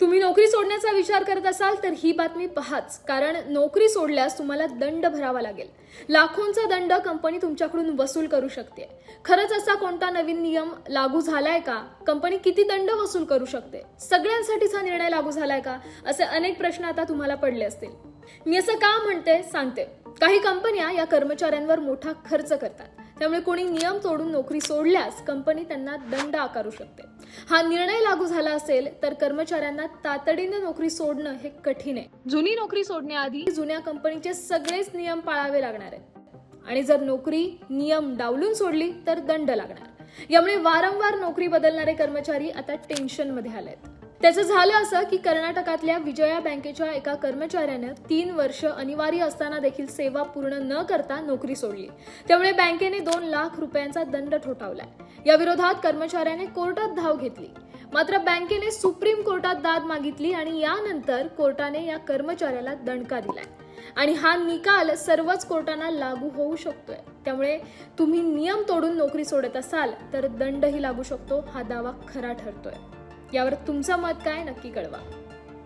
तुम्ही नोकरी सोडण्याचा विचार करत असाल तर ही बातमी पहाच. कारण नोकरी सोडल्यास तुम्हाला दंड भरावा लागेल. लाखोंचा दंड कंपनी तुमच्याकडून वसूल करू शकते. खरंच असा कोणता नवीन नियम लागू झालाय का? कंपनी किती दंड वसूल करू शकते? सगळ्यांसाठीच हा निर्णय लागू झालाय का? असे अनेक प्रश्न आता तुम्हाला पडले असतील. मी असं का म्हणते? सांगते. काही कंपन्या या कर्मचाऱ्यांवर मोठा खर्च करतात. त्यामुळे कोणी नियम तोडून नोकरी सोडल्यास कंपनी त्यांना दंड आकारू शकते. हा निर्णय लागू झाला असेल तर कर्मचाऱ्यांना तातडीने नोकरी सोडणं हे कठीण आहे. जुनी नोकरी सोडण्याआधी जुन्या कंपनीचे सगळेच नियम पाळावे लागणार आहेत. आणि जर नोकरी नियम डावलून सोडली तर दंड लागणार. यामुळे वारंवार नोकरी बदलणारे कर्मचारी आता टेन्शनमध्ये आलेत. त्याचं झालं असं की कर्नाटकातल्या विजया बँकेच्या एका कर्मचाऱ्यानं तीन वर्ष अनिवार्य असताना देखील सेवा पूर्ण न करता नोकरी सोडली. त्यामुळे बँकेने दोन लाख रुपयांचा दंड ठोठावलाय. या विरोधात कर्मचाऱ्याने कोर्टात धाव घेतली. मात्र बँकेने सुप्रीम कोर्टात दाद मागितली आणि यानंतर कोर्टाने या कर्मचाऱ्याला दणका दिलाय. आणि हा निकाल सर्वच कोर्टांना लागू होऊ शकतोय. त्यामुळे तुम्ही नियम तोडून नोकरी सोडत असाल तर दंडही लागू शकतो हा दावा खरा ठरतोय. यावर तुमचं मत काय नक्की कळवा.